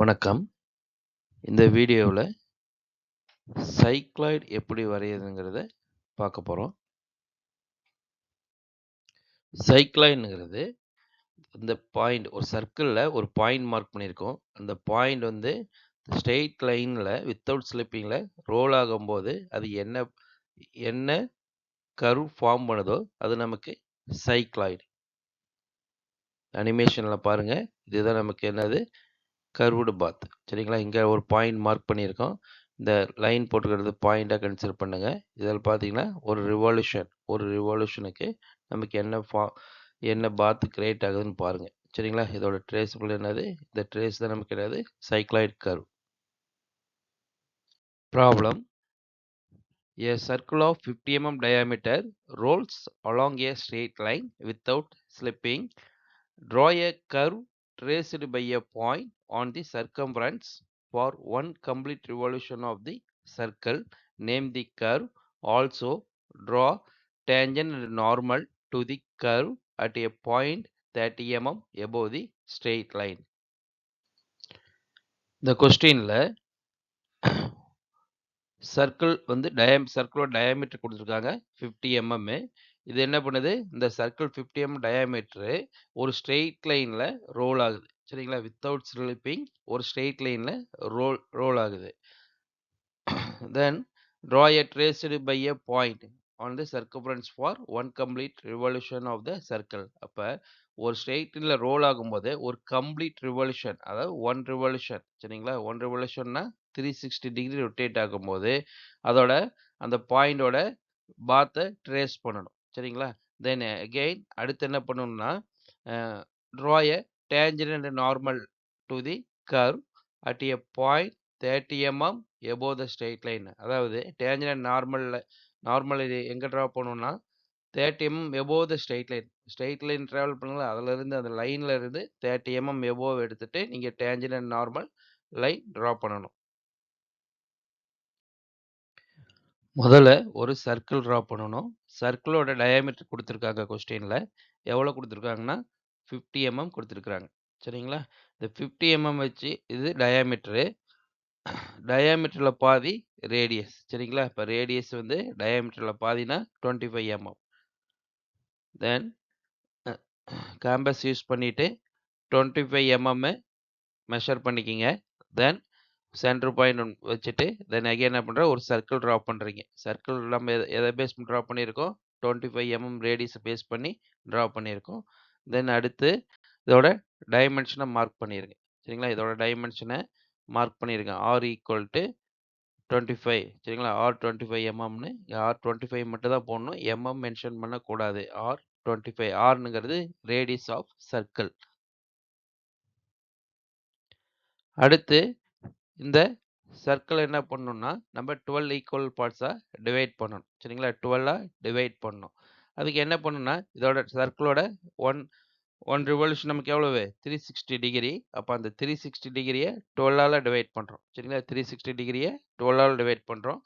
வணக்கம். இந்த வீடியோவில் சைக்ளாய்டு எப்படி வரையுதுங்கிறத பார்க்க போகிறோம் சைக்ளாய்டுங்கிறது இந்த பாயிண்ட் ஒரு சர்க்கிளில் ஒரு பாயிண்ட் மார்க் பண்ணியிருக்கோம். அந்த பாயிண்ட் வந்து ஸ்ட்ரெய்ட் லைனில் வித்தவுட் ஸ்லிப்பிங்கில் ரோல் ஆகும்போது அது என்ன என்ன கர்வ் ஃபார்ம் பண்ணுதோ அது நமக்கு சைக்ளாய்டு. அனிமேஷனில் பாருங்கள் இதுதான் நமக்கு என்னது கர்வ்டு பாத். சரிங்களா? இங்கே ஒரு பாயிண்ட் மார்க் பண்ணியிருக்கோம். இந்த லைன் போட்டுக்கிறது பாயிண்ட்டாக கன்சிடர் பண்ணுங்கள் இதில் பார்த்தீங்கன்னா, ஒரு ரிவால்யூஷன் ஒரு ரிவால்யூஷனுக்கு நமக்கு என்ன ஃபா என்ன பாத் கிரியேட் ஆகுதுன்னு பாருங்கள் சரிங்களா? இதோட ட்ரேஸபிள் என்னது? இந்த ட்ரேஸ் தான் நமக்கு என்னது? Cycloid curve. Problem A circle of 50 mm diameter rolls along a straight line without slipping. Draw a curve traced by a point on the circumference for one complete revolution of the circle. Name the curve. Also, draw tangent and normal to the curve at a point 30 mm above the straight line. இந்த கொஸ்டின்ல circle வந்து time சர்க்கிளோட diameter கொடுத்துருக்காங்க 50 mm இது என்ன பண்ணுது? இந்த circle fifty M diameter ஒரு straight லைனில் ரோல் ஆகுது. சரிங்களா? வித்தவுட் ஸ்லிப்பிங் ஒரு ஸ்ட்ரெயிட் லைனில் ரோல் ரோல் ஆகுது. Then draw a traced by a point on the circumference for one complete revolution of the circle அப்போ ஒரு ஸ்ட்ரெயிட்டில் ரோல் ஆகும்போது ஒரு கம்ப்ளீட் ரிவல்யூஷன் அதாவது ஒன் ரிவல்யூஷன் சரிங்களா? ஒன் ரிவல்யூஷன்னா த்ரீ சிக்ஸ்டி டிகிரி ரொட்டேட் ஆகும்போது அதோட அந்த பாயிண்டோட பாத்தை ட்ரேஸ் பண்ணணும். சரிங்களா? தென் அகெயின் அடுத்து என்ன பண்ணணும்னா draw a tangent normal to the curve at a point thirty mm above the straight line அதாவது டேஞ்சரண்ட் நார்மலில் நார்மல் இது எங்கே ட்ரா பண்ணணும்னா thirty mm above the straight line straight line travel பண்ணுங்களா அதுலேருந்து அந்த லைனில் இருந்து தேர்ட்டி எம்எம் எபோ எடுத்துகிட்டு நீங்கள் டேஞ்சரண்ட் நார்மல் லைன் ட்ரா பண்ணணும். முதல்ல ஒரு சர்க்கிள் ட்ரா பண்ணணும். சர்க்கிளோட டயாமீட்டர் கொடுத்துருக்காங்க கொஸ்டினில் எவ்வளோ கொடுத்துருக்காங்கன்னா ஃபிஃப்டி எம்எம் mm கொடுத்துருக்குறாங்க. சரிங்களா? இந்த ஃபிஃப்டி எம்எம் mm வச்சு இது டயாமீட்டரு டயாமீட்டரில் பாதி ரேடியஸ் சரிங்களா? இப்போ ரேடியஸ் வந்து டயாமீட்டரில் பாதினா twenty five mm then compass use பண்ணிவிட்டு டுவெண்ட்டி ஃபைவ் எம்எம்மு மெஷர் பண்ணிக்கிங்க. தென் சென்டர் பாயிண்ட் வச்சுட்டு தென் அகைன் என்ன பண்ணுற ஒரு சர்க்கிள் ட்ரா பண்ணுறீங்க சர்க்கிள் நம்ம எதை பேஸ் mm பண்ணி ட்ரா பண்ணியிருக்கோம்? டுவெண்ட்டி ஃபைவ் எம்எம் ரேடியஸை பேஸ் பண்ணி ட்ரா பண்ணியிருக்கோம். தென் அடுத்து இதோட டைமென்ஷனை மார்க் பண்ணிடுங்க சரிங்களா? இதோட டைமென்ஷனை மார்க் பண்ணியிருக்கேன் R equal to twenty five சரிங்களா? ஆர் டுவெண்ட்டி ஃபைவ் எம்எம்னு ஆர் டுவெண்ட்டி ஃபைவ் மட்டும் தான் போடணும். Mm எம்எம் மென்ஷன் பண்ணக்கூடாது. ஆர் டுவெண்ட்டி ஃபைவ் ஆர்னுங்கிறது ரேடியஸ் ஆஃப் சர்க்கிள் அடுத்து இந்த சர்க்கிள் என்ன பண்ணணும்னா நம்ம டுவெல் ஈக்குவல் பார்ட்ஸாக டிவைட் பண்ணணும். சரிங்களா? டுவெல்லாக டிவைட் பண்ணணும். அதுக்கு என்ன பண்ணணும்னா இதோட சர்க்கிளோட ஒன் ஒன் ரிவல்யூஷன் நமக்கு எவ்வளவு? த்ரீ சிக்ஸ்டி டிகிரி அப்போ அந்த த்ரீ சிக்ஸ்டி டிகிரியை டுவெல்லால் டிவைட் பண்ணுறோம் சரிங்களா? த்ரீ சிக்ஸ்டி டிகிரியை டுவெல்லால் டிவைட் பண்ணுறோம்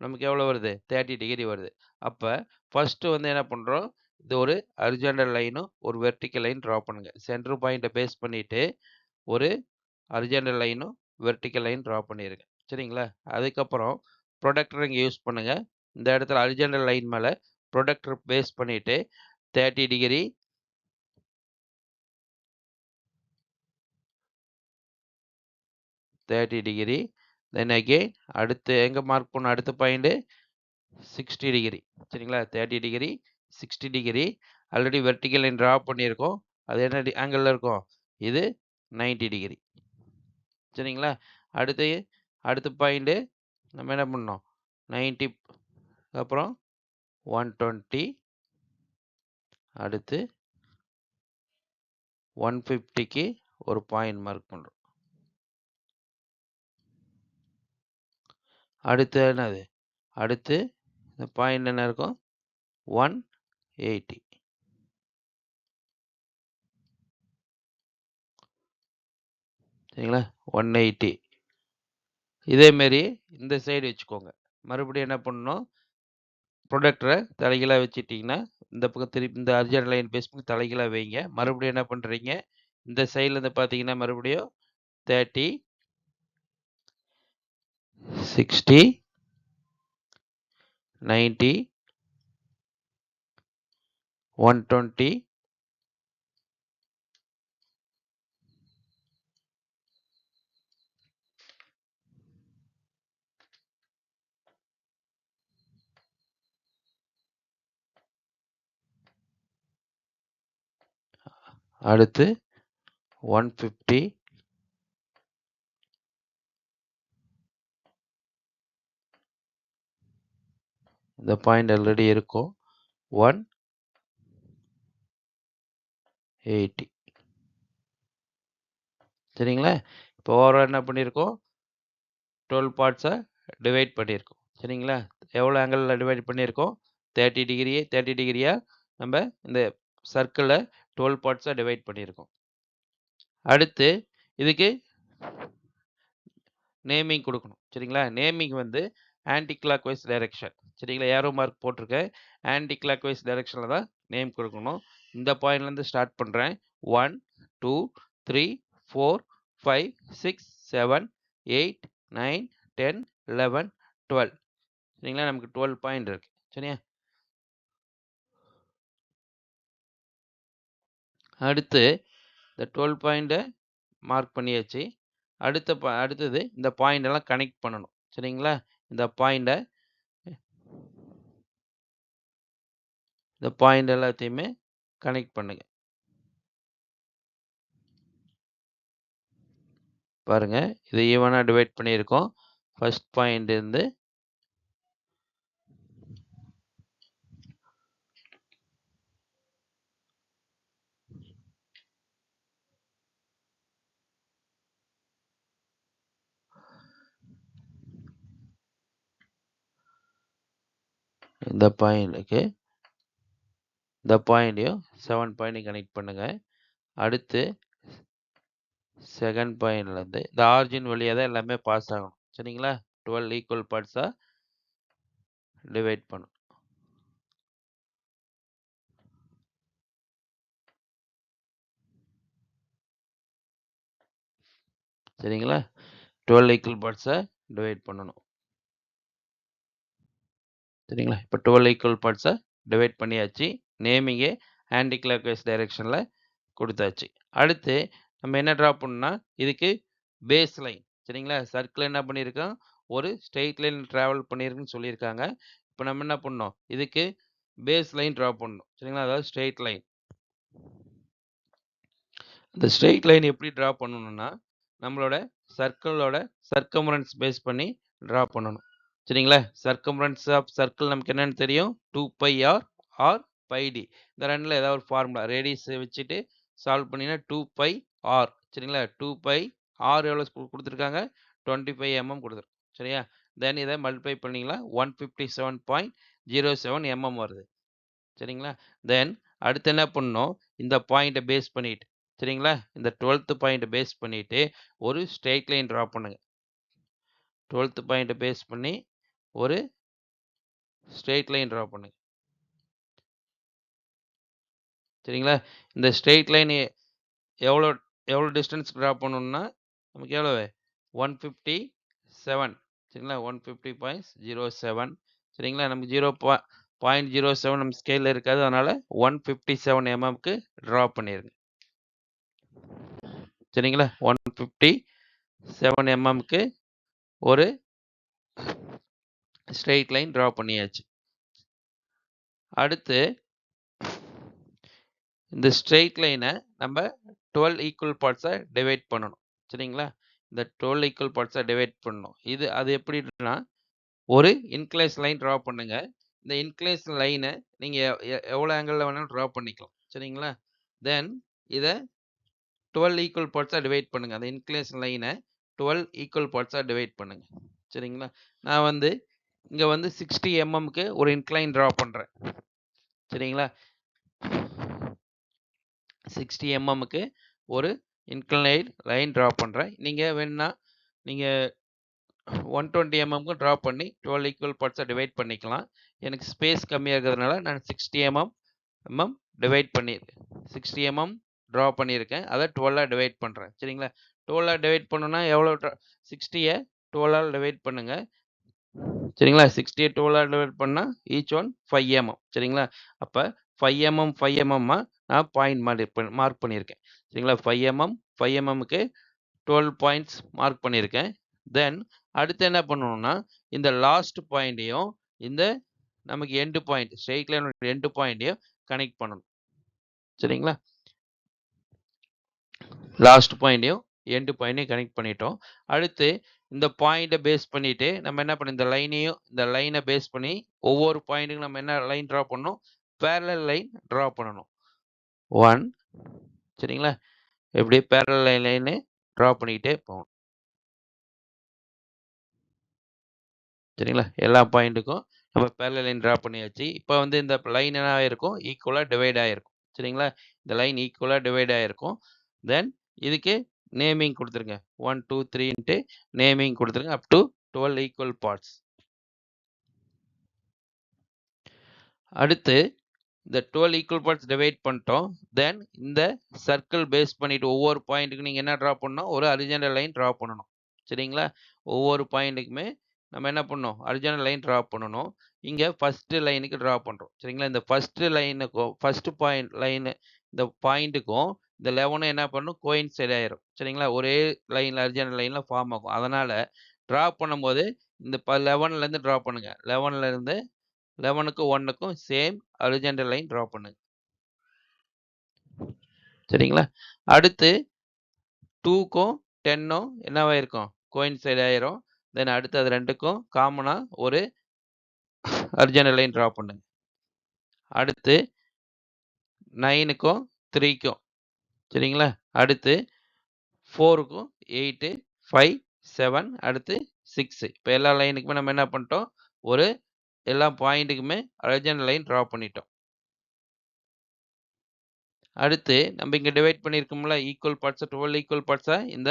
நமக்கு எவ்வளோ வருது? தேர்ட்டி டிகிரி வருது. அப்போ ஃபஸ்ட்டு வந்து என்ன பண்ணுறோம் இது ஒரு அரிஜெண்டல் லைனும் ஒரு வெர்டிக்கல் லைன் ட்ரா பண்ணுங்கள் சென்டர் பாயிண்ட்டை பேஸ் பண்ணிவிட்டு ஒரு அரிஜெண்டல் லைனும் வெர்டிக்கல் லைன் ட்ரா பண்ணிடுங்க சரிங்களா? அதுக்கப்புறம் ப்ரொடக்டர் இங்கே யூஸ் பண்ணுங்கள் இந்த இடத்துல அரிஜினல் லைன் மேலே ப்ரொடக்டர் பேஸ் பண்ணிவிட்டு thirty degree thirty degree then again அடுத்து எங்கே மார்க் பண்ண அடுத்த பாயிண்ட்டு சிக்ஸ்டி டிகிரி சரிங்களா? Thirty degree sixty degree already vertical line draw பண்ணியிருக்கோம். அது என்ன ஆங்கிளில் இருக்கும்? இது நைன்டி டிகிரி சரிங்களா? அடுத்து அடுத்த பாயிண்ட்டு நம்ம என்ன பண்ணோம் நைன்ட்டி அப்புறம் ஒன் டுவெண்ட்டி. அடுத்து ஒன் ஃபிஃப்டிக்கு ஒரு பாயிண்ட் மார்க் பண்ணுறோம் அடுத்து என்னது? அடுத்து இந்த பாயிண்ட் என்ன இருக்கும்? One eighty. சரிங்களா? ஒன் எயிட்டி இதேமாரி இந்த சைடு வச்சுக்கோங்க. மறுபடியும் என்ன பண்ணணும்? ப்ரொடக்டரை தலைகீழாக வச்சுட்டிங்கன்னா இந்த பக்கம் திருப்பி இந்த அர்ஜென்ட் லைன் பேஸ் பண்ணி தலைகீழாக வைங்க. மறுபடியும் என்ன பண்ணுறீங்க இந்த சைட்லேருந்து பார்த்தீங்கன்னா மறுபடியும் thirty sixty ninety one twenty அடுத்து ஒன் ஃபிஃப்டி இந்த பாயிண்ட் ஆல்ரெடி இருக்கும். ஒன் எயிட்டி சரிங்களா? இப்போ ஓவரால் என்ன பண்ணியிருக்கோம்? டுவெல் பார்ட்ஸை டிவைட் பண்ணியிருக்கோம். சரிங்களா? எவ்வளோ ஆங்கிளில் டிவைட் பண்ணியிருக்கோம்? தேர்ட்டி டிகிரி தேர்ட்டி டிகிரியாக நம்ம இந்த சர்க்கிளை டுவெல் பார்ட்ஸாக டிவைட் பண்ணியிருக்கோம். அடுத்து இதுக்கு நேமிங் கொடுக்கணும். சரிங்களா? நேமிங் வந்து ஆன்டி கிளாக் வைஸ் டைரெக்ஷன் சரிங்களா? ஏரோ மார்க் போட்டிருக்கேன் ஆன்டி கிளாக் வைஸ் டைரெக்ஷனில் தான் நேம் கொடுக்கணும். இந்த பாயிண்ட்லேருந்து ஸ்டார்ட் பண்ணுறேன் one two three four five six seven eight nine ten eleven twelve சரிங்களா? நமக்கு டுவெல் பாயிண்ட் இருக்குது சரியா? அடுத்து இந்த டுவெல் பாயிண்ட்டை மார்க் பண்ணியாச்சு. அடுத்த பா அடுத்தது இந்த பாயிண்டெல்லாம் கனெக்ட் பண்ணணும். சரிங்களா? இந்த பாயிண்ட்டை இந்த பாயிண்ட் எல்லாத்தையுமே கனெக்ட் பண்ணுங்க. பாருங்கள் இது ஈவனாக டிவைட் பண்ணியிருக்கோம். ஃபஸ்ட் பாயிண்ட் இருந்து இந்த பாயிண்ட்டுக்கு இந்த பாயிண்ட்டையும் செவன் பாயிண்ட்டையும் கனெக்ட் பண்ணுங்க. அடுத்து செகண்ட் பாயிண்ட்லேருந்து இந்த ஆர்ஜின் வழியாக தான் எல்லாமே பாஸ் ஆகணும். சரிங்களா? டுவெல் ஈக்குவல் பார்ட்ஸாக டிவைட் பண்ணும் சரிங்களா? டுவெல் ஈக்குவல் பார்ட்ஸை டிவைட் பண்ணணும். சரிங்களா இப்போ டுவெல் ஈக்குவல் பார்ட்ஸை டிவைட் பண்ணியாச்சு. நேமிங்கே ஆன்டி கிளாக் வைஸ் டைரெக்ஷனில் கொடுத்தாச்சு. அடுத்து நம்ம என்ன ட்ரா பண்ணோம்னா இதுக்கு பேஸ் லைன் சரிங்களா? சர்க்கிள் என்ன பண்ணியிருக்கோம்? ஒரு ஸ்ட்ரெயிட் லைன் ட்ராவல் பண்ணியிருக்குன்னு சொல்லியிருக்காங்க. இப்போ நம்ம என்ன பண்ணோம் இதுக்கு பேஸ் லைன் ட்ரா பண்ணணும். சரிங்களா? அதாவது ஸ்ட்ரெயிட் லைன் இந்த ஸ்ட்ரெயிட் லைன் எப்படி ட்ரா பண்ணணும்னா நம்மளோட சர்க்கிளோட சர்க்கமரன்ஸ் பேஸ் பண்ணி ட்ரா பண்ணணும். சரிங்களா? சர்க்கமரன்ஸ் ஆஃப் சர்க்கிள் நமக்கு என்னன்னு தெரியும்? Two pi R R pi D இந்த ரெண்டில் ஏதாவது ஒரு ஃபார்முலா ரேடியஸ் வச்சுட்டு சால்வ் பண்ணினா டூ பை ஆர் சரிங்களா? டூ பை ஆர் எவ்வளோ கொடுத்துருக்காங்க? டுவெண்ட்டி ஃபைவ் எம்எம் கொடுத்துருக்கோம் சரியா? தென் இதை மல்டிப்ளை பண்ணிங்களா? One fifty seven point zero seven mm வருது. சரிங்களா? தென் அடுத்து என்ன பண்ணணும்? இந்த பாயிண்ட்டை பேஸ் பண்ணிட்டு சரிங்களா? இந்த டுவெல்த்து பாயிண்ட்டை பேஸ் பண்ணிவிட்டு ஒரு ஸ்ட்ரெயிட் லைன் ட்ரா பண்ணுங்கள் டுவெல்த்து பாயிண்ட்டை பேஸ் பண்ணி ஒரு ஸ்ட்ரெயிட் லைன் ட்ரா பண்ணுங்க. சரிங்களா? இந்த ஸ்ட்ரெயிட் லைன் எவ்வளோ எவ்வளோ டிஸ்டன்ஸ் ட்ரா பண்ணணும்னா நமக்கு எவ்வளோ ஒன் ஃபிஃப்டி செவன். சரிங்களா? One fifty points zero seven. சரிங்களா? நமக்கு ஜீரோ பா பாயிண்ட் ஜீரோ செவன் நம்ம ஸ்கேலில் இருக்காது. அதனால் ஒன் ஃபிஃப்டி செவன் எம்எம்க்கு ட்ரா பண்ணிடுங்க சரிங்களா? ஒன் ஃபிஃப்டி செவன் எம்எம்க்கு ஒரு ஸ்ட்ரெயிட் லைன் ட்ரா பண்ணியாச்சு. அடுத்து இந்த ஸ்ட்ரெயிட் லைனை நம்ம டுவெல் ஈக்குவல் பார்ட்ஸை டிவைட் பண்ணணும். சரிங்களா? இந்த டுவெல் ஈக்குவல் பார்ட்ஸை டிவைட் பண்ணணும். இது அது எப்படின்னா ஒரு இன்க்ளைஸ் லைன் ட்ரா பண்ணுங்க. இந்த இன்க்ளைஸ் லைனை நீங்கள் எவ்வளோ ஆங்கிளில் வேணாலும் ட்ரா பண்ணிக்கலாம். சரிங்களா? தென் இதை டுவெல் ஈக்குவல் பார்ட்ஸாக டிவைட் பண்ணுங்கள் அந்த இன்க்ளைஸ் லைனை டுவெல் ஈக்குவல் பார்ட்ஸாக டிவைட் பண்ணுங்கள் சரிங்களா? நான் வந்து இங்கே வந்து சிக்ஸ்டி எம்எம்க்கு ஒரு இன்க்ளைன் ட்ரா பண்ணுறேன் சரிங்களா? சிக்ஸ்டி எம்எம்க்கு ஒரு இன்க்ளைன் லைன் ட்ரா பண்ணுறேன் நீங்கள் வேணுன்னா நீங்கள் ஒன் டுவெண்ட்டி எம்எம்க்கு ட்ரா பண்ணி டுவெல் ஈக்குவல் பார்ட்ஸை டிவைட் பண்ணிக்கலாம். எனக்கு ஸ்பேஸ் கம்மியாக இருக்கிறதுனால நான் சிக்ஸ்டி எம்எம் எம்எம் டிவைட் பண்ணியிருக்கேன் சிக்ஸ்டி எம்எம் ட்ரா பண்ணியிருக்கேன். அதை டுவெல்லாக டிவைட் பண்ணுறேன் சரிங்களா? டுவெல்லாக டிவைட் பண்ணுன்னா எவ்வளோ சிக்ஸ்டியை டுவெல்லால் டிவைட் பண்ணுங்கள் சரிங்களா? சிக்ஸ்டியை டுவெல்லால் டிவைட் பண்ணால் ஈச் ஒன் ஃபைவ் எம்எம் சரிங்களா? அப்போ ஃபைவ் எம்எம் ஃபைவ் எம்எம்மா நான் பாயிண்ட் மார்க் மார்க் பண்ணியிருக்கேன். சரிங்களா? ஃபைவ் எம்எம் ஃபைவ் எம்எம்க்கு டுவெல் பாயிண்ட்ஸ் மார்க் பண்ணியிருக்கேன். தென் அடுத்து என்ன பண்ணணும்னா இந்த லாஸ்ட் பாயிண்ட்டையும் இந்த நமக்கு எண்டு பாயிண்ட் ஸ்ட்ரெயிட் லைனோட எண்டு பாயிண்ட்டையும் கனெக்ட் பண்ணணும். சரிங்களா? லாஸ்ட் பாயிண்ட்டையும் எண்டு பாயிண்ட்டையும் கனெக்ட் பண்ணிட்டோம். அடுத்து இந்த பாயிண்ட்டை பேஸ் பண்ணிட்டு நம்ம என்ன பண்ண இந்த லைனையும் இந்த லைனை பேஸ் பண்ணி ஒவ்வொரு பாயிண்ட்டுக்கும் நம்ம என்ன லைன் ட்ரா பண்ணணும்? பேரலல் லைன் ட்ரா பண்ணணும். ஒன் சரிங்களா? எப்படி பேரல் லைன் லைனு ட்ரா பண்ணிக்கிட்டே போகணும். சரிங்களா? எல்லா பாயிண்ட்டுக்கும் நம்ம பேரல் லைன் ட்ரா பண்ணியாச்சு. இப்போ வந்து இந்த லைன் என்ன ஆகிருக்கும் ஈக்குவலாக டிவைட் ஆகிருக்கும் சரிங்களா? இந்த லைன் ஈக்குவலாக டிவைட் ஆகிருக்கும் தென் இதுக்கு நேமிங் கொடுத்துருங்க. ஒன் டூ த்ரீன்ட்டு நேமிங் கொடுத்துருங்க. Up to twelve equal parts அடுத்து இந்த டுவெல் ஈக்குவல் பார்ட்ஸ் டிவைட் பண்ணிட்டோம். தென் இந்த சர்க்கிள் பேஸ் பண்ணிட்டு ஒவ்வொரு பாயிண்ட்டுக்கு நீங்கள் என்ன ட்ரா பண்ணணும்? ஒரு அரிஜினல் லைன் ட்ரா பண்ணணும். சரிங்களா? ஒவ்வொரு பாயிண்ட்டுக்குமே நம்ம என்ன பண்ணணும்? அரிஜினல் லைன் ட்ரா பண்ணணும். இங்கே ஃபஸ்ட்டு லைனுக்கு ட்ரா பண்ணுறோம் சரிங்களா? இந்த ஃபஸ்ட்டு லைனுக்கும் ஃபஸ்ட்டு பாயிண்ட் லைனு இந்த பாயிண்ட்டுக்கும் இந்த லெவனும் என்ன பண்ணும்? கோயின் சைட் ஆயிரும். சரிங்களா? ஒரே லைனில் அர்ஜென்ட் லைனில் ஃபார்ம் ஆகும். அதனால் ட்ரா பண்ணும்போது இந்த ப லெவன்லேருந்து ட்ரா பண்ணுங்கள் லெவன்லேருந்து லெவனுக்கு ஒன்னுக்கும் சேம் அர்ஜென்ட் லைன் ட்ரா பண்ணுங்க. சரிங்களா? அடுத்து டூக்கும் டென்னும் என்னவாயிருக்கும் கோயின் சைட் ஆயிரும். தென் அடுத்து அது ரெண்டுக்கும் காமனாக ஒரு அர்ஜென்ட் லைன் ட்ரா பண்ணுங்க. அடுத்து நைனுக்கும் த்ரீக்கும் சரிங்களா? அடுத்து ஃபோருக்கும் எயிட்டு ஃபைவ் செவன் அடுத்து சிக்ஸு இப்போ எல்லா லைனுக்குமே நம்ம என்ன பண்ணிட்டோம்? ஒரு எல்லா பாயிண்ட்டுக்குமே அர்ஜென்ட் லைன் ட்ரா பண்ணிட்டோம். அடுத்து நம்ம இங்கே டிவைட் பண்ணியிருக்கோம்ல ஈக்குவல் பார்ட்ஸை டுவெல் ஈக்குவல் பார்ட்ஸாக இந்த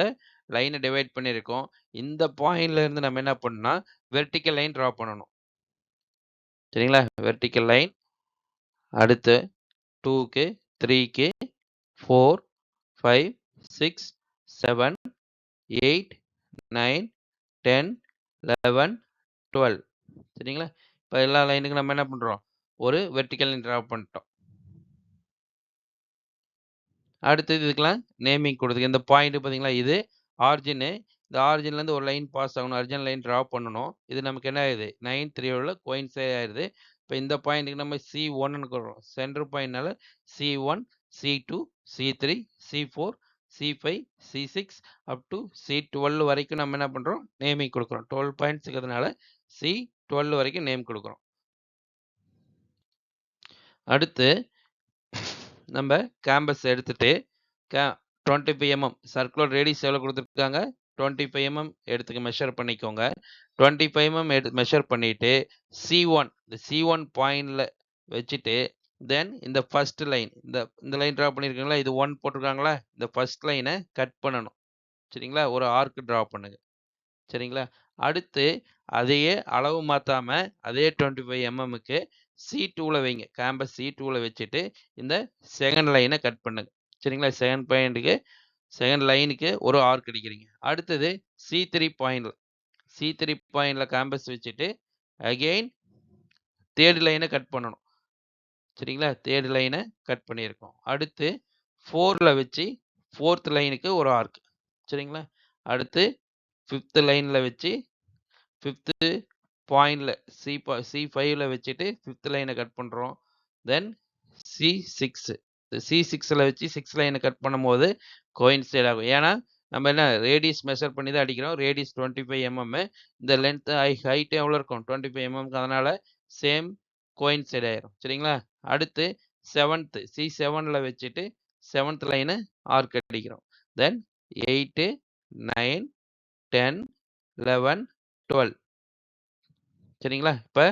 லைனை டிவைட் பண்ணியிருக்கோம். இந்த பாயிண்ட்லேருந்து நம்ம என்ன பண்ணால் வெர்டிக்கல் லைன் ட்ரா பண்ணணும். சரிங்களா? வெர்டிக்கல் லைன் அடுத்து டூக்கு த்ரீக்கு four five six seven eight nine ten eleven twelve சரிங்களா? இப்போ எல்லா லைனுக்கும் நம்ம என்ன பண்ணுறோம் ஒரு வெர்டிக்கல் லைன் ட்ரா பண்ணிட்டோம். அடுத்தது இதுக்கெல்லாம் நேமிங் கொடுத்துருக்கு இந்த பாயிண்ட் பார்த்தீங்களா? இது ஆர்ஜினு இந்த ஆரிஜின்லேருந்து ஒரு லைன் பாஸ் ஆகணும். அர்ஜென்ட் லைன் ட்ரா பண்ணணும். இது நமக்கு என்ன ஆயிடுது? நைன் த்ரீயோட கோயின்சைட் ஆயிடுது. இப்போ இந்த பாயிண்ட்டுக்கு நம்ம சி ஒன்னு கொடுறோம் centre பாயிண்ட்னால C one C two C three C four C five C six up to C twelve வரைக்கும் நம்ம என்ன பண்ணுறோம் நேமிங் கொடுக்குறோம். டுவெல் பாயிண்ட்ஸ் இருக்கிறதுனால சி டுவெல் வரைக்கும் நேம் கொடுக்குறோம். அடுத்து நம்ம கேம்பஸ் எடுத்துட்டு K twenty five mm circular radius எவ்வளோ கொடுத்துருக்காங்க? டுவெண்ட்டி ஃபைவ் எம்எம் எடுத்துக்க மெஷர் பண்ணிக்கோங்க. டுவெண்ட்டி ஃபைவ் எம்எம் எடு மெஷர் பண்ணிவிட்டு சி ஒன் இந்த சி ஒன் பாயிண்டில் வச்சுட்டு தென் இந்த ஃபஸ்ட் லைன் இந்த இந்த லைன் ட்ரா பண்ணியிருக்கீங்களா இது ஒன் போட்டிருக்காங்களா? இந்த ஃபஸ்ட் லைனை கட் பண்ணணும். சரிங்களா? ஒரு ஆர்க் ட்ரா பண்ணுங்க. சரிங்களா? அடுத்து அதையே அளவு மாற்றாமல் அதே டுவெண்ட்டி ஃபைவ் எம்எம்முக்கு சி டூவில் வைங்க. கேம்பஸ் சி டூவில் வச்சுட்டு இந்த செகண்ட் லைனை கட் பண்ணுங்க. சரிங்களா? செகண்ட் பாயிண்ட்டுக்கு செகண்ட் லைனுக்கு ஒரு ஆர்க் அடிக்கிறீங்க. அடுத்தது சி த்ரீ பாயிண்டில் சி த்ரீ பாயிண்டில் கேம்பஸ் வச்சுட்டு அகெயின் தேர்ட் லைனை கட் பண்ணணும். சரிங்களா? தேர்ட் லைனை கட் பண்ணியிருக்கோம். அடுத்து ஃபோரில் வச்சு ஃபோர்த் லைனுக்கு ஒரு ஆர்க் சரிங்களா? அடுத்து ஃபிஃப்த்து லைனில் வச்சு ஃபிஃப்த்து பாயிண்டில் சி பா சி ஃபைவ்ல வச்சுட்டு ஃபிஃப்த் லைனை கட் பண்ணுறோம் தென் சி சிக்ஸு இந்த சி சிக்ஸில் வச்சு சிக்ஸ் லைனை கட் பண்ணும்போது கோயின்சைட் ஆகும். ஏன்னா நம்ம என்ன ரேடியஸ் மெஷர் பண்ணி தான் அடிக்கிறோம். ரேடியஸ் டுவெண்ட்டி ஃபைவ் எம்எம் இந்த லென்த்து ஹை ஹைட்டு எவ்வளோ இருக்கும்? டுவெண்ட்டி ஃபைவ் எம்எம்க்கு அதனால் சேம் கோயின்சைட் ஆயிரும். சரிங்களா? அடுத்து செவன்த்து சி செவனில் வச்சுட்டு செவன்த் லைனு ஆர்க் அடிக்கிறோம். Then eight nine ten eleven twelve சரிங்களா? இப்போ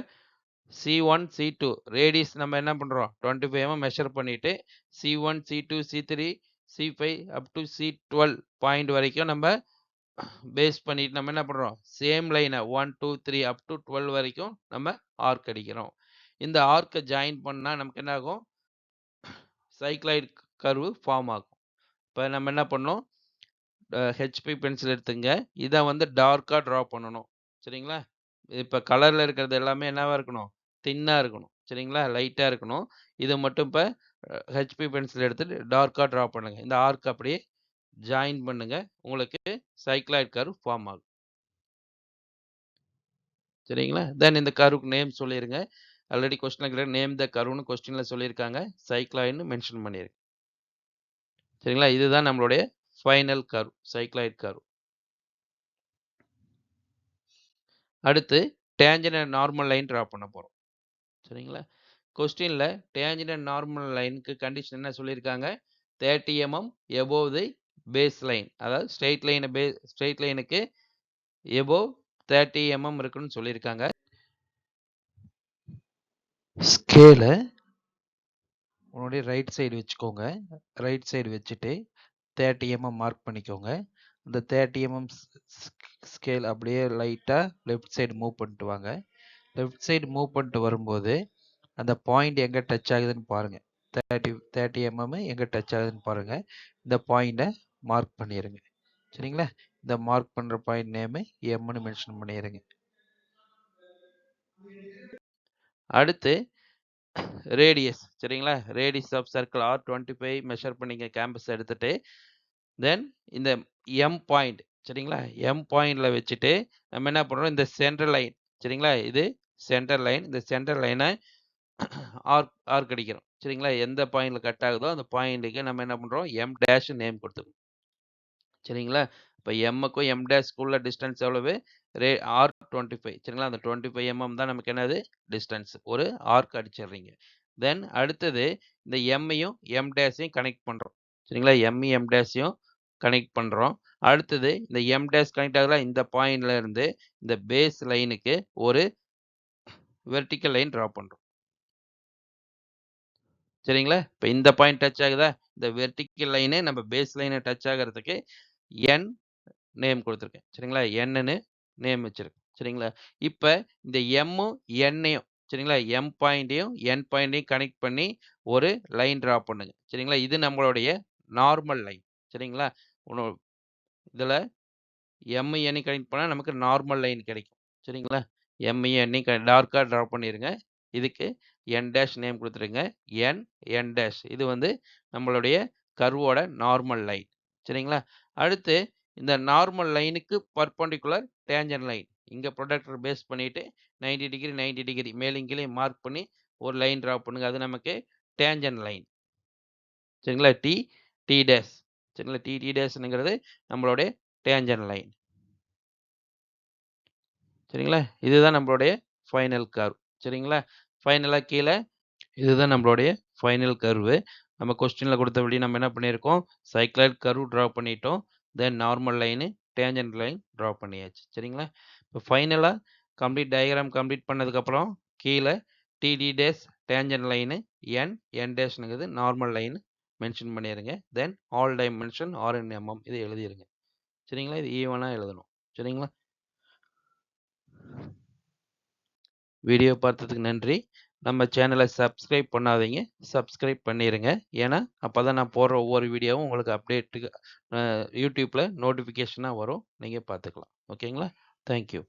C one C two radius நம்ம என்ன பண்ணுறோம் டுவெண்ட்டி ஃபைவ் மெஷர் பண்ணிவிட்டு C one C two C three C five up to C twelve point வரைக்கும் நம்ம பேஸ் பண்ணிட்டு நம்ம என்ன பண்ணுறோம் சேம் லைனை one two three up to twelve வரைக்கும் நம்ம ஆர்க் அடிக்கிறோம். இந்த ஆர்க்கை ஜாயின் பண்ணால் நமக்கு என்ன ஆகும் சைக்ளைட் கர்வு ஃபார்ம் ஆகும் இப்போ நம்ம என்ன பண்ணோம் ஹெச்பி பென்சில் எடுத்துங்க. இதை வந்து டார்க்காக ட்ரா பண்ணணும். சரிங்களா? இப்போ கலரில் இருக்கிறது எல்லாமே என்னவாக இருக்கணும்? தின்னாக இருக்கணும். சரிங்களா? லைட்டாக இருக்கணும். இதை மட்டும் இப்போ ஹெச்பி பென்சில் எடுத்துட்டு டார்க்காக ட்ரா பண்ணுங்க. இந்த ஆர்க் அப்படியே ஜாயின் பண்ணுங்கள் உங்களுக்கு சைக்ளாய்ட் கர்வ் ஃபார்ம் ஆகும். சரிங்களா? தென் இந்த கருவுக்கு நேம் சொல்லிடுங்க ஆல்ரெடி கொஸ்டினில் கேட்ட நேம் த கருன்னு கொஸ்டினில் சொல்லியிருக்காங்க. சைக்ளாய்டுன்னு மென்ஷன் பண்ணியிருக்கு சரிங்களா? இதுதான் நம்மளுடைய ஃபைனல் கர்வ். Cycloid curve. அடுத்து tangent and normal line draw பண்ண போகிறோம் சரிங்களா? கொஸ்டினில் டேன்ஜென்ட் அண்ட் நார்மல் லைனுக்கு கண்டிஷன் என்ன சொல்லியிருக்காங்க? 30 MM above the base line. அதாவது ஸ்ட்ரெயிட் லைன் பே ஸ்ட்ரெய்ட் லைனுக்கு எபோவ் 30 எம்எம் இருக்குன்னு சொல்லியிருக்காங்க. ஸ்கேலை உன்னுடைய ரைட் சைடு வச்சுக்கோங்க. ரைட் சைடு வச்சுட்டு 30 எம்எம் மார்க் பண்ணிக்கோங்க. அந்த 30 எம்எம் ஸ்கேல் அப்படியே லைட்டாக லெஃப்ட் சைடு மூவ் பண்ணிட்டு வாங்க. லெஃப்ட் சைடு மூவ் பண்ணிட்டு வரும்போது, அந்த பாயிண்ட் எங்கே டச் ஆகுதுன்னு பாருங்க. 30 30 எம்எம் எங்கே டச் ஆகுதுன்னு பாருங்கள் இந்த பாயிண்ட்டை மார்க் பண்ணிடுங்க சரிங்களா? இந்த மார்க் பண்ணுற பாயிண்ட் நேமு எம்னு மென்ஷன் பண்ணிடுங்க அடுத்து ரேடியஸ் சரிங்களா? Radius of circle R25 measure பண்ணிங்க கேம்பஸ் எடுத்துட்டு, தென் இந்த எம் பாயிண்ட் சரிங்களா? எம் பாயிண்டில் வச்சுட்டு நம்ம என்ன பண்ணுறோம் இந்த சென்டர் லைன் சரிங்களா? இது சென்டர் லைன். இந்த சென்டர் லைனை ஆர்க் ஆர்க் அடிக்கிறோம். சரிங்களா? எந்த பாயிண்டில் கட் ஆகுதோ அந்த பாயிண்ட்டுக்கு நம்ம என்ன பண்ணுறோம் எம் டேஷ் நேம் கொடுத்துக்கணும். சரிங்களா? இப்போ எம்முக்கும் எம் டேஷ்க்குள்ள டிஸ்டன்ஸ் எவ்வளவு? ரே R25 சரிங்களா? அந்த 25 எம்எம் தான் நமக்கு என்னது? டிஸ்டன்ஸ். ஒரு ஆர்க் அடிச்சிடுறீங்க. தென் அடுத்தது இந்த எம்மையும் எம் டேஷையும் கனெக்ட் பண்ணுறோம் சரிங்களா? எம்இ எம் டேஷையும் கனெக்ட் பண்ணுறோம் அடுத்தது இந்த எம் டேஷ் கனெக்ட் ஆகல இந்த பாயிண்ட்ல இருந்து இந்த பேஸ் லைனுக்கு ஒரு வெர்டிக்கல் லைன் ட்ரா பண்ணுறோம் சரிங்களா? இப்போ இந்த பாயிண்ட் டச் ஆகுதா? இந்த வெர்டிக்கல் லைனு நம்ம பேஸ் லைனை டச் ஆகுறதுக்கு என் நேம் கொடுத்துருக்கேன். சரிங்களா? என்னன்னு நேம் வச்சுருக்கேன் சரிங்களா? இப்போ இந்த எம்மும் எண்ணையும் சரிங்களா? எம் பாயிண்ட்டையும் என் பாயிண்ட்டையும் கனெக்ட் பண்ணி ஒரு லைன் ட்ரா பண்ணுங்க. சரிங்களா? இது நம்மளுடைய நார்மல் லைன். சரிங்களா? உன்னோ இதில் எம் எண்ணி கனெக்ட் பண்ணால் நமக்கு நார்மல் லைன் கிடைக்கும். சரிங்களா? எம்மையும் எண்ணையும் க டார்க்கா ட்ரா பண்ணிடுங்க இதுக்கு என் டேஷ் நேம் கொடுத்துருங்க. என், என் டேஷ் இது வந்து நம்மளுடைய கர்வோட நார்மல் லைன். சரிங்களா? அடுத்து இந்த நார்மல் லைனுக்கு பர்பண்டிகுலர் டேஞ்சன் லைன். இங்கே ப்ரொடக்டர் பேஸ் பண்ணிவிட்டு நைன்டி டிகிரி 90 டிகிரி மேலேயும் மார்க் பண்ணி ஒரு லைன் ட்ரா பண்ணுங்க. அது நமக்கு டேஞ்சன் லைன். சரிங்களா? டி, டி டேஸ் சரிங்களா? டி, டி டேஸ்ங்கிறது நம்மளுடைய டேஞ்சன் லைன். சரிங்களா? இதுதான் நம்மளுடைய ஃபைனல் கர்வ். சரிங்களா? ஃபைனலாக கீழே இதுதான் நம்மளுடைய ஃபைனல் கர்வு. நம்ம கொஸ்டினில் கொடுத்தபடி நம்ம என்ன பண்ணியிருக்கோம்? சைக்ளைட் கர்வ் ட்ரா பண்ணிட்டோம். Then normal line, tangent line draw பண்ணியாச்சு. சரிங்களா? இப்போ ஃபைனலாக கம்ப்ளீட் டயக்ராம் கம்ப்ளீட் பண்ணதுக்கப்புறம் கீழே TT dash dash line, N, N டேஸ்னுங்கிறது normal line mention பண்ணிடுங்க then all dimension are in mm இதை எழுதிருங்க. சரிங்களா? இது ஈவனாக எழுதணும். சரிங்களா? வீடியோ பார்த்ததுக்கு நன்றி. நம்ம சேனலை சப்ஸ்கிரைப் பண்ணாதீங்க. சப்ஸ்கிரைப் பண்ணிடுங்க ஏன்னா, அப்போ தான் நான் போடுற ஒவ்வொரு வீடியோவும் உங்களுக்கு அப்டேட்டுக்கு யூடியூப்பில் நோட்டிஃபிகேஷனாக வரும். நீங்கள் பார்த்துக்கலாம். ஓகேங்களா? Thank you.